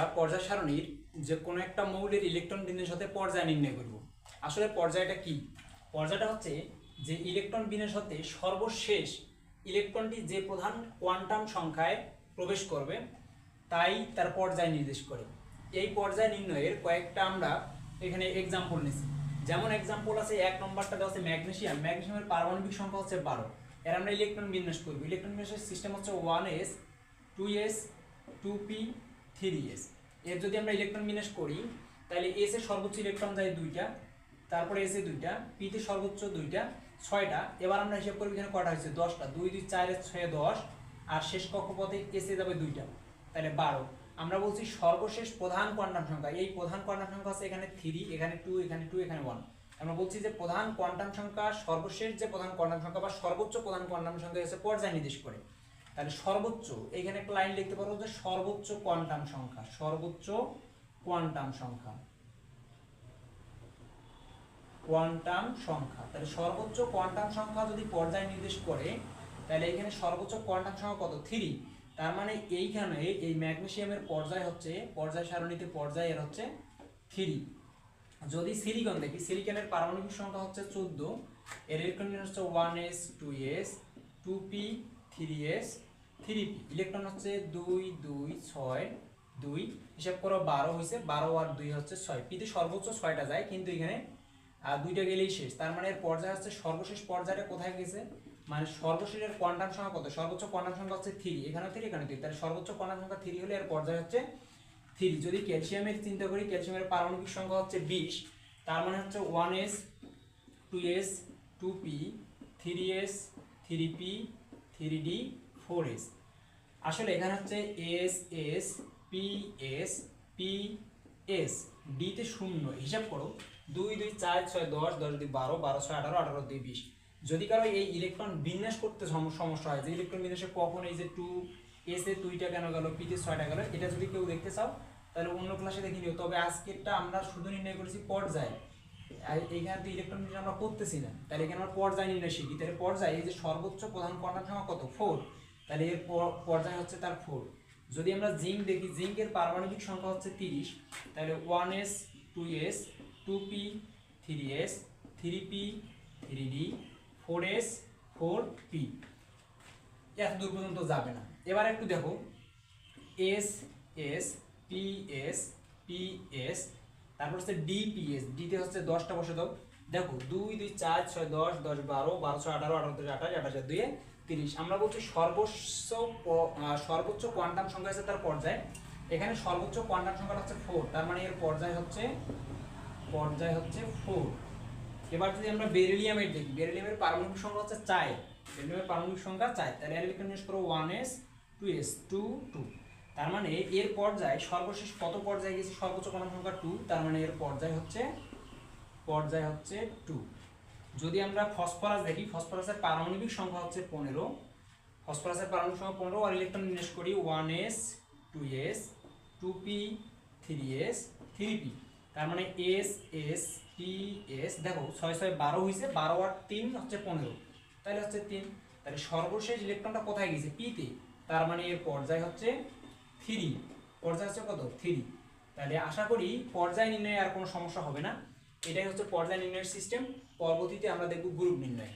আর পর্যায় সারণীর যে কোনো একটা মৌলের ইলেকট্রন বিন্যাসের সাথে পর্যায় নির্ণয় করব। আসলে পর্যায়টা কি? পর্যায়টা হচ্ছে যে ইলেকট্রন বিন্যাস হতে সর্বশেষ ইলেকট্রনটি যে প্রধান কোয়ান্টাম সংখ্যায় প্রবেশ করবে, তাই তার পর্যায় নির্দেশ করে। এই পর্যায় নির্ণয়ের কয়েকটা আমরা এখানে এক্সাম্পল নিছি। যেমন এক্সাম্পল আছে, এক নম্বরটা দেওয়া আছে ম্যাগনেসিয়াম ম্যাগনেসিয়ামের পারমাণবিক সংখ্যা হচ্ছে বারো। এর আমরা ইলেকট্রন বিন্যাস করব। ইলেকট্রন বিন্যাসের সিস্টেম হচ্ছে one s two s two p three s. এর যদি আমরা ইলেকট্রন বিন্যাস করি, তাহলে এস এর সর্বোচ্চ ইলেকট্রন যায় দুইটা, তারপরে এস এ দুইটা পি তে সর্বোচ্চ দুইটা, ছয়টা। এবার আমরা হিসাব করব এখানে কটা হয়েছে? দশটা। দুই দুই, চার ছয়, দশ। আর শেষ কক্ষপথে এস যাবে দুইটা, তাহলে বারো। আমরা বলছি সর্বশেষ প্রধান কোয়ান্টাম সংখ্যা। এই প্রধান কোয়ান্টাম সংখ্যা আছে এখানে থ্রি, এখানে টু এখানে টু, এখানে ওয়ান। আমরা বলছি যে প্রধান কোয়ান্টাম সংখ্যা সর্বশেষ যে প্রধান কোয়ান্টাম সংখ্যা বা সর্বোচ্চ প্রধান কোয়ান্টাম সংখ্যা হচ্ছে পর্যায় নির্দেশ করে। তাহলে সর্বোচ্চ এখানে একটা লাইন লিখতে পারব যে সর্বোচ্চ কোয়ান্টাম সংখ্যা, সর্বোচ্চ কোয়ান্টাম সংখ্যা। কোয়ান্টাম সংখ্যা, তাহলে সর্বোচ্চ কোয়ান্টাম সংখ্যা যদি পর্যায় নির্দেশ করে, তাহলে এখানে সর্বোচ্চ কোয়ান্টাম সংখ্যা কত? থ্রি তার মানে এইখানে এই ম্যাগনেসিয়ামের পর্যায় হচ্ছে, পর্যায় সারণীতে পর্যায় এর হচ্ছে থ্রি যদি সিলিকন দেখি সিলিকনের পারমাণবিক সংখ্যা হচ্ছে চোদ্দ, এর ইলেকট্রন হচ্ছে one s two s two p three s, three p, electron হচ্ছে দুই দুই, ছয়, দুই, হিসাব করো বারো হয়েছে বারো আর দুই হচ্ছে ছয়। পিতে সর্বোচ্চ ছয়টা যায়, কিন্তু এখানে দুইটা গেলেই শেষ। তার মানে এর পর্যায় হচ্ছে সর্বশেষ পর্যায়টা কোথায় গেছে? মানে সর্বশেষের কোয়ান্টাম সংখ্যা কত? সর্বোচ্চ কোয়ান্টাম সংখ্যা হচ্ছে থ্রি। এখানে থ্রি এখানে থ্রি। তাহলে সর্বোচ্চ কোয়ান্টাম সংখ্যা থ্রি হলে এর পর্যায় হচ্ছে থ্রি। যদি ক্যালসিয়ামের চিন্তা করি, ক্যালসিয়ামের পারমাণবিক সংখ্যা হচ্ছে বিশ। তার মানে হচ্ছে one s, two s, two p, three s, three p three d four s আসলে এখানে হচ্ছে s s p s p s ডিতে শূন্য, হিসাব করো। দুই দুই, চার, ছয়, দশ দশ, দুই, বারো বারো, ছয়, আঠারো আঠারো, দুই, বিশ। যদি কারও এই ইলেকট্রন বিন্যাস করতে সম- সমস্যা হয়, যে ইলেকট্রন বিন্যাসে কখন এই যে টু এস দুইটা কেন গেল পিতে ছয়টা গেল, এটা যদি কেউ দেখতে চাও, তাহলে অন্য ক্লাসে দেখে নিও। তবে আজকেরটা আমরা শুধু নির্ণয় করেছি পর্যায়। এইখানে তো ইলেকট্রন বিন্যাস আমরা করতেছি না। তাহলে এখানে আমরা পর্যায় নির্ণয় শিখি। তাহলে পর্যায়, এই যে সর্বোচ্চ প্রধান কোয়ান্টাম সংখ্যা কত? ফোর তাহলে এর পর্যায় হচ্ছে তার ফোর যদি আমরা জিঙ্ক দেখি জিঙ্কের পারমাণবিক সংখ্যা হচ্ছে তিরিশ। তাহলে one s two s two p three s three p three d four s four p এত দূর পর্যন্ত যাবে না। এবার একটু দেখো। S s p s p s তারপর হচ্ছে ডিপিএস ডিতে হচ্ছে দশটা বসে দাও। দেখো, দুই দুই, চার, ছয়, দশ দশ, বারো বারো, ছয়, আঠারো আঠারো আঠাশ আঠাশ দুই তিরিশ। আমরা বলছি সর্বোচ্চ সর্বোচ্চ কোয়ান্টাম সংখ্যা আছে তার পর্যায়। এখানে সর্বোচ্চ কোয়ান্টাম সংখ্যা হচ্ছে ফোর তার মানে এর পর্যায় হচ্ছে পর্যায় হচ্ছে ফোর এবার যদি আমরা বেরিলিয়ামের দেখি, বেরিলিয়ামের পারমাণবিক সংখ্যা হচ্ছে চার। বেরিলিয়ামের পারমাণবিক সংখ্যা চার। তাহলে ইলেকট্রন নিউজ করো one s two s two two তার মানে এর পর্যায় সর্বশেষ কত পর্যায়ে গেছে? সর্বোচ্চ কোন সংখ্যা টু তার মানে এর পর্যায় হচ্ছে পর্যায় হচ্ছে টু যদি আমরা ফসফরাস দেখি, ফসফরাসের পারমাণবিক সংখ্যা হচ্ছে পনেরো। ফসফরাসের পারমাণবিক সংখ্যা পনেরো, আর ইলেকট্রন নির্দেশ করি one s two s two p three s three p তার মানে এস এস টি এস দেখো, ছয় ছয় বারো হয়েছে বারো আর তিন হচ্ছে পনেরো। তাহলে হচ্ছে তিন। তাহলে সর্বশেষ ইলেকট্রনটা কোথায় গেছে? পিতে তার মানে এর পর্যায় হচ্ছে থ্রি, পর্যায় হচ্ছে কত? থ্রি। তাহলে আশা করি পর্যায় নির্ণয়ে আর কোনো সমস্যা হবে না। এটাই হচ্ছে পর্যায় নির্ণয়ের সিস্টেম পরবর্তীতে আমরা দেখব গ্রুপ নির্ণয়।